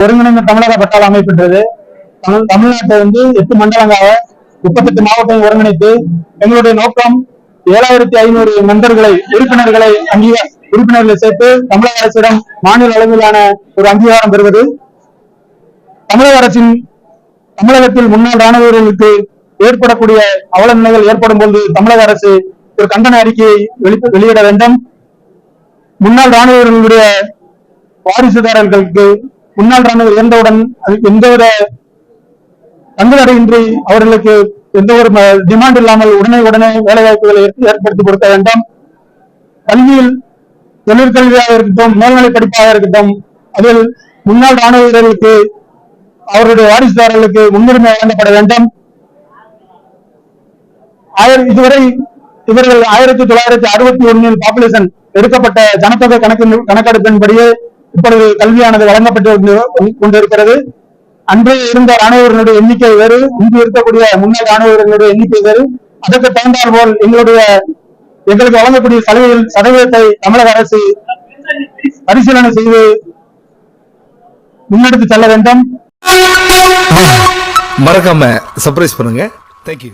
ஒருங்கிணைந்த தமிழக பட்டாள அமைப்புன்றது. தமிழ்நாட்டை வந்து எட்டு மண்டலங்களாக முப்பத்தெட்டு மாவட்டம் ஒருங்கிணைத்து எங்களுடைய நோக்கம் ஏழாயிரத்தி ஐநூறு நண்பர்களை உறுப்பினர்களை அங்கீகார உறுப்பினர்களை சேர்த்து தமிழக அரசிடம் மாநில அளவிலான ஒரு அங்கீகாரம் பெறுவது. தமிழக அரசின் தமிழகத்தில் முன்னாள் ராணுவர்களுக்கு ஏற்படக்கூடிய அவல நிலைகள் ஏற்படும் போது தமிழக அரசு ஒரு கண்டன அறிக்கையை வெளி- வெளியிட வேண்டும். முன்னாள் ராணுவர்களுடைய வாரிசுதாரர்களுக்கு முன்னாள் ராணுவ இறந்தவுடன் அதுக்கு எந்தவித தங்குதடையின்றி அவர்களுக்கு எந்த ஒரு டிமாண்ட் இல்லாமல் உடனே உடனே வேலை வாய்ப்புகளை ஏற்படுத்தி கொடுக்க வேண்டும். கல்வியில் தொழிற்கல்வியாக இருக்கட்டும் மேல்நிலை படிப்பாக இருக்கட்டும் அதில் முன்னாள் ராணுவ வீரர்களுக்கு அவருடைய வாரிசுதாரர்களுக்கு முன்னுரிமை வழங்கப்பட வேண்டும். இதுவரை இவர்கள் ஆயிரத்தி தொள்ளாயிரத்தி அறுபத்தி ஒன்னில் பாப்புலேஷன் எடுக்கப்பட்ட ஜனத்தொகை கணக்கின் கணக்கெடுப்பின்படியே இப்பொழுது கல்வியானது வழங்கப்பட்டு கொண்டிருக்கிறது. அன்றைய இருந்த ராணுவர்களுடைய எண்ணிக்கை வேறு இங்கு இருக்கக்கூடிய முன்னாள் ராணுவர்களுடைய எண்ணிக்கை வேறு. அதற்கு தகுந்தால் போல் எங்களுடைய எங்களுக்கு வழங்கக்கூடிய சலுகைகள் சதவீதத்தை தமிழக அரசு பரிசீலனை செய்து முன்னெடுத்து செல்ல வேண்டும். மறக்காம சர்ப்ரைஸ் பண்ணுங்க. தேங்க்யூ